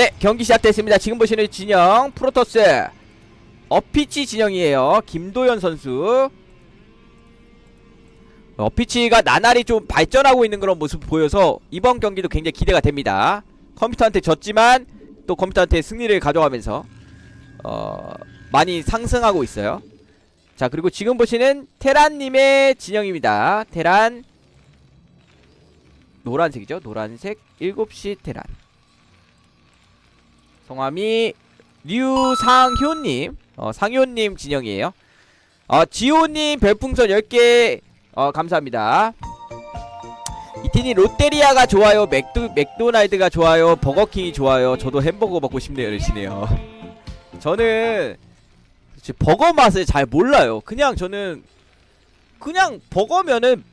네, 경기 시작됐습니다. 지금 보시는 진영 프로토스 어피치 진영이에요. 김도현 선수. 어피치가 나날이 좀 발전하고 있는 그런 모습 보여서 이번 경기도 굉장히 기대가 됩니다. 컴퓨터한테 졌지만 또 컴퓨터한테 승리를 가져가면서 어 많이 상승하고 있어요. 자 그리고 지금 보시는 테란님의 진영입니다. 테란 노란색이죠. 노란색 7시 테란. 성함이 류상효님, 어, 상효님 진영이에요. 어, 지호님 별풍선 10개 어, 감사합니다. 이틴이 롯데리아가 좋아요, 맥도, 맥도날드가 좋아요, 버거킹이 좋아요. 저도 햄버거 먹고 싶네요, 이러시네요. 저는 버거 맛을 잘 몰라요. 그냥 저는 그냥 버거면은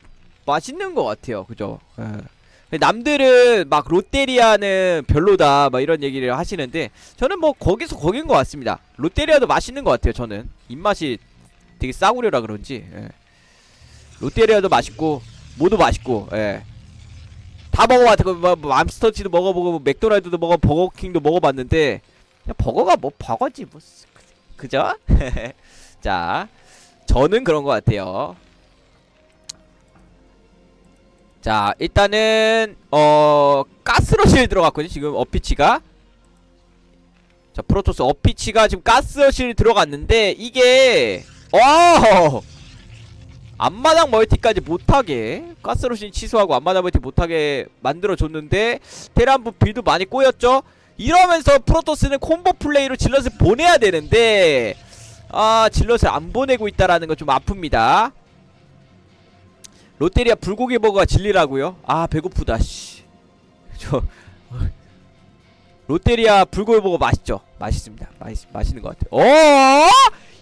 맛있는 것 같아요, 그죠? 예. 남들은 막 롯데리아는 별로다 막 이런 얘기를 하시는데 저는 뭐 거기서 거긴 것 같습니다. 롯데리아도 맛있는 것 같아요. 저는 입맛이 되게 싸구려라 그런지 예. 롯데리아도 맛있고 모두 맛있고 예. 다 먹어봤고 뭐, 뭐 맘스터치도 먹어보고 뭐 맥도날드도 먹어 버거킹도 먹어봤는데 버거가 뭐 버거지 뭐 쓰- 그죠? 자 저는 그런 것 같아요. 자 일단은 어 가스러실 들어갔거든요 지금 어피치가. 자 프로토스 어피치가 지금 가스러실 들어갔는데 이게 어 앞마당 멀티까지 못하게 가스러실 취소하고 앞마당 멀티 못하게 만들어줬는데 테란부 빌드 많이 꼬였죠? 이러면서 프로토스는 콤보 플레이로 질럿을 보내야 되는데 아 질럿을 안 보내고 있다라는 건 좀 아픕니다 롯데리아 불고기 버거가 진리라고요? 아 배고프다 씨. 저 롯데리아 불고기 버거 맛있죠? 맛있습니다. 맛있 맛있는 것 같아요. 어?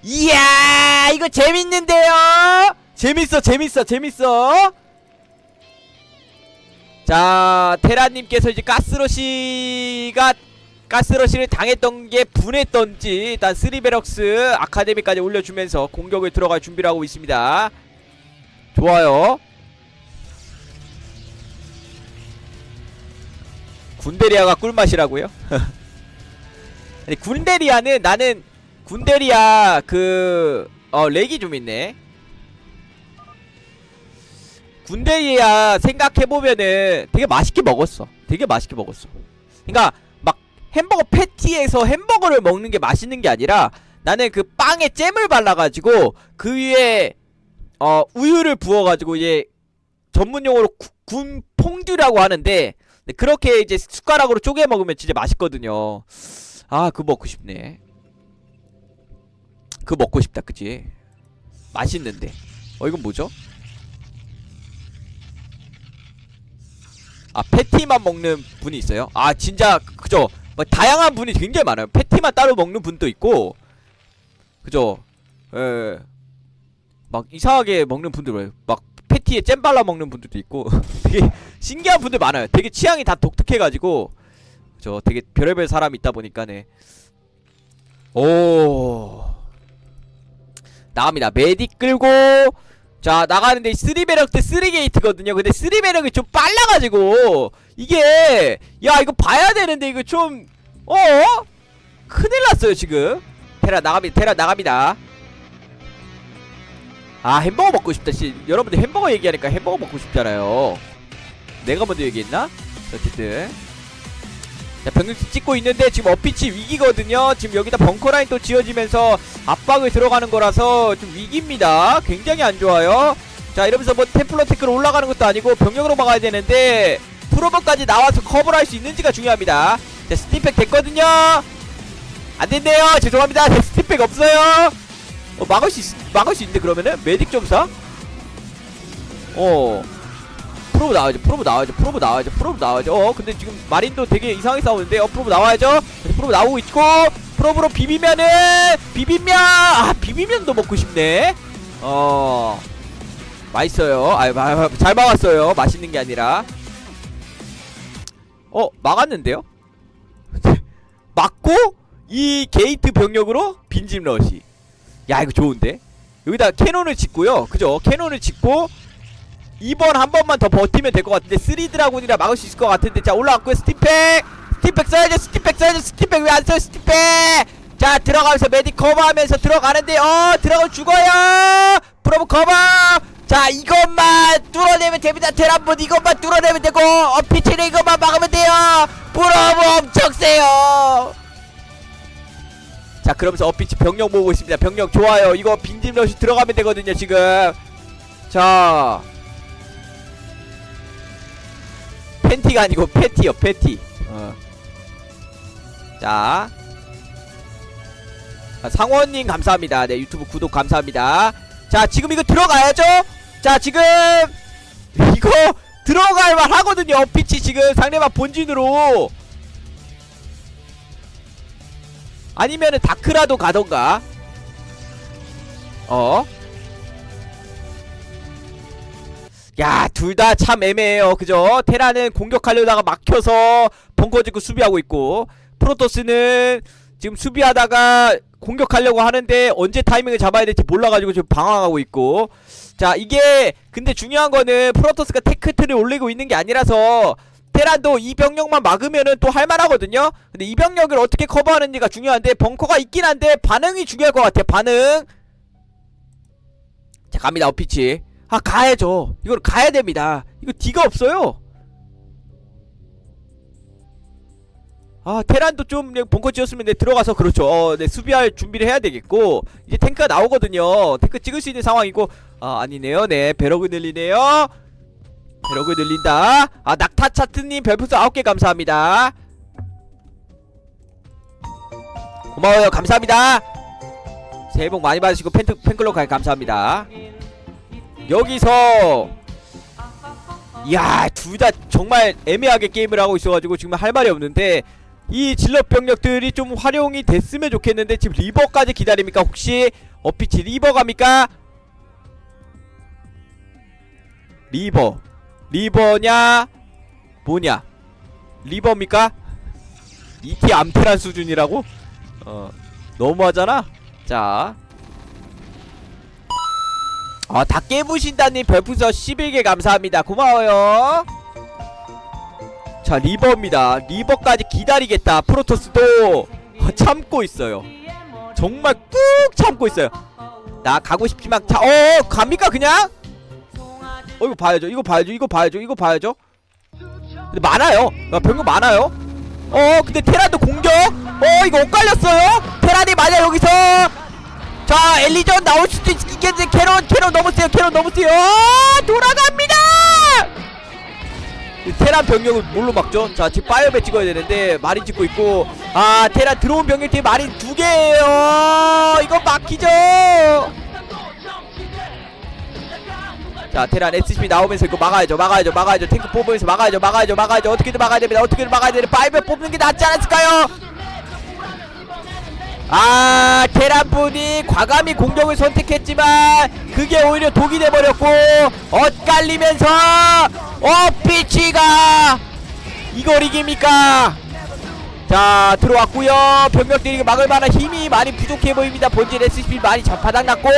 이야 이거 재밌는데요? 재밌어 재밌어 재밌어. 자 테라님께서 이제 가스러시가 가스러시를 당했던 게 분했던지 일단 스리베럭스 아카데미까지 올려주면서 공격을 들어갈 준비를 하고 있습니다. 좋아요. 군데리아가 꿀맛이라고요? 아니 군데리아는 나는 군데리아 그 어 렉이 좀 있네. 군데리아 생각해 보면은 되게 맛있게 먹었어. 되게 맛있게 먹었어. 그러니까 막 햄버거 패티에서 햄버거를 먹는 게 맛있는 게 아니라 나는 그 빵에 잼을 발라가지고 그 위에 어 우유를 부어가지고 이제 전문용어로 구- 군 퐁듀라고 하는데 네, 그렇게 이제 숟가락으로 쪼개 먹으면 진짜 맛있거든요. 아 그거 먹고 싶네. 그거 먹고 싶다 그지? 맛있는데. 어 이건 뭐죠? 아 패티만 먹는 분이 있어요? 아 진짜 그- 그죠? 뭐 다양한 분이 굉장히 많아요. 패티만 따로 먹는 분도 있고, 그죠? 예. 막 이상하게 먹는 분들. 막 패티에 잼 발라 먹는 분들도 있고 되게 신기한 분들 많아요. 되게 취향이 다 독특해가지고 저 되게 별의별 사람이 있다 보니까네. 오 나갑니다. 메딕 끌고 자 나가는데 쓰리베럭 때 쓰리게이트거든요. 근데 쓰리베럭이 좀 빨라가지고 이게 야 이거 봐야 되는데 이거 좀 어? 큰일 났어요 지금. 테라 나갑니다. 테라 나갑니다. 아 햄버거 먹고 싶다. 씨 여러분들 햄버거 얘기하니까 햄버거 먹고 싶잖아요. 내가 먼저 얘기했나? 어쨌든. 자 병력수 찍고 있는데 지금 어피치 위기거든요. 지금 여기다 벙커라인 또 지어지면서 압박을 들어가는 거라서 좀 위기입니다. 굉장히 안 좋아요. 자 이러면서 뭐 템플러 테크로 올라가는 것도 아니고 병력으로 막아야 되는데 프로버까지 나와서 커버를 할 수 있는지가 중요합니다. 자 스팀팩 됐거든요. 안 된대요. 죄송합니다. 스팀팩 없어요 어 막을 수 있, 막을 수 있는데 그러면은 메딕 점사? 어. 프로브 나와야죠 프로브 나와야죠 프로브 나와야죠 프로브 나와야죠. 어 근데 지금 마린도 되게 이상하게 싸우는데 어 프로브 나와야죠. 프로브 나오고 있고 프로브로 비비면은 비빔면 아 비빔면도 먹고 싶네. 어. 맛있어요. 아유 마, 잘 막았어요. 맛있는 게 아니라. 어 막았는데요? 막고 이 게이트 병력으로 빈집 러시 야 이거 좋은데? 여기다 캐논을 짓고요. 그죠? 캐논을 짓고 2번 한 번만 더 버티면 될 것 같은데 3 드라군이라 막을 수 있을 것 같은데. 자 올라왔고요. 스팀팩! 스팀백 써야죠. 스팀백 써야죠. 스팀백 왜안 써요? 스팀백 자 들어가면서 메딕 커버하면서 들어가는데 어 들어가 죽어요! 프로브 커버! 자 이것만 뚫어내면 됩니다. 테란본 이것만 뚫어내면 되고 어 피치는 이것만 막으면 돼요. 프로브 엄청 세요 자 그러면서 어피치 병력 모으고 있습니다. 병력 좋아요. 이거 빈집 러시 들어가면 되거든요 지금. 자. 팬티가 아니고 패티요 패티. 어. 자. 아, 상원님 감사합니다. 네 유튜브 구독 감사합니다. 자 지금 이거 들어가야죠? 자 지금 이거 들어갈 만 하거든요 어피치 지금. 상대방 본진으로 아니면은 다크라도 가던가 어? 야, 둘 다 참 애매해요. 그죠? 테라는 공격하려다가 막혀서 벙커 짓고 수비하고 있고, 프로토스는 지금 수비하다가 공격하려고 하는데 언제 타이밍을 잡아야 될지 몰라가지고 지금 방황하고 있고. 자, 이게 근데 중요한 거는 프로토스가 테크트를 올리고 있는 게 아니라서 테란도 이 병력만 막으면은 또 할만하거든요. 근데 이 병력을 어떻게 커버하는지가 중요한데 벙커가 있긴 한데 반응이 중요할 것 같아. 반응. 자, 갑니다. 어피치. 아 가야죠 이걸 가야 됩니다 이거 D가 없어요 아 테란도 좀 벙커 지었으면 네, 들어가서 그렇죠 어, 네 수비할 준비를 해야 되겠고 이제 탱크가 나오거든요 탱크 찍을 수 있는 상황이고 아 아니네요 네 배럭을 늘리네요 배럭을 늘린다. 아 낙타 차트님 별풍선 9개 감사합니다. 고마워요. 감사합니다. 새해 복 많이 받으시고 팬, 팬클럽 가입 감사합니다. 여기서 야둘 다 정말 애매하게 게임을 하고 있어가지고 지금 할 말이 없는데 이 질럿 병력들이 좀 활용이 됐으면 좋겠는데 지금 리버까지 기다립니까? 혹시 어피치 리버 갑니까? 리버 리버냐 뭐냐 리버입니까 이티 암테란 수준이라고 어 너무하잖아 자 아, 다 깨부신다님 별풍선 11개 감사합니다. 고마워요. 자, 리버입니다. 리버까지 기다리겠다. 프로토스도 어, 참고 있어요. 정말 꾹 참고 있어요. 나 가고 싶지만 자, 어, 갑니까 그냥? 어, 이거 봐야죠. 이거 봐야죠. 이거 봐야죠. 이거 봐야죠. 근데 많아요. 아, 병력 많아요. 어, 근데 테란도 공격. 어, 이거 엇갈렸어요. 테란이 만약 여기서 자 엘리전 나올 수도 있겠는데 캐논 캐논 너무 세요 캐논 너무 세요 어, 돌아갑니다 이 테란 병력을 뭘로 막죠? 자 지금 파이어배 찍어야 되는데 마린 찍고 있고 아 테란 들어온 병력 뒤에 마린 두 개예요 이거 막히죠 자 테란 SCP 나오면서 이거 막아야죠 막아야죠 막아야죠. 탱크 뽑으면서 막아야죠 막아야죠 막아야죠. 어떻게든 막아야 됩니다. 어떻게든 막아야 되는데 파이어 뽑는 게 낫지 않았을까요? 아 테란분이 과감히 공격을 선택했지만 그게 오히려 독이 돼버렸고 엇갈리면서 어피치가 이걸 이깁니까? 자 들어왔고요. 병력들이 막을 만한 힘이 많이 부족해 보입니다. 본질 SCP 많이 자- 바닥 났고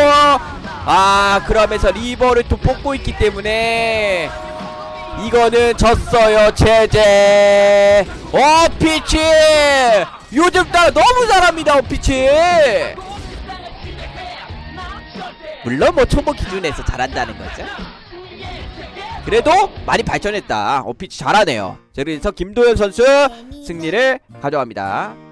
아 그러면서 리버를 또 뽑고 있기 때문에 이거는 졌어요 제제. 어 피치! 요즘 따라 너무 잘합니다 어 피치. 물론 뭐 초보 기준에서 잘한다는 거죠. 그래도 많이 발전했다. 어피치 잘하네요. 자, 그래서 김도현 선수 승리를 가져갑니다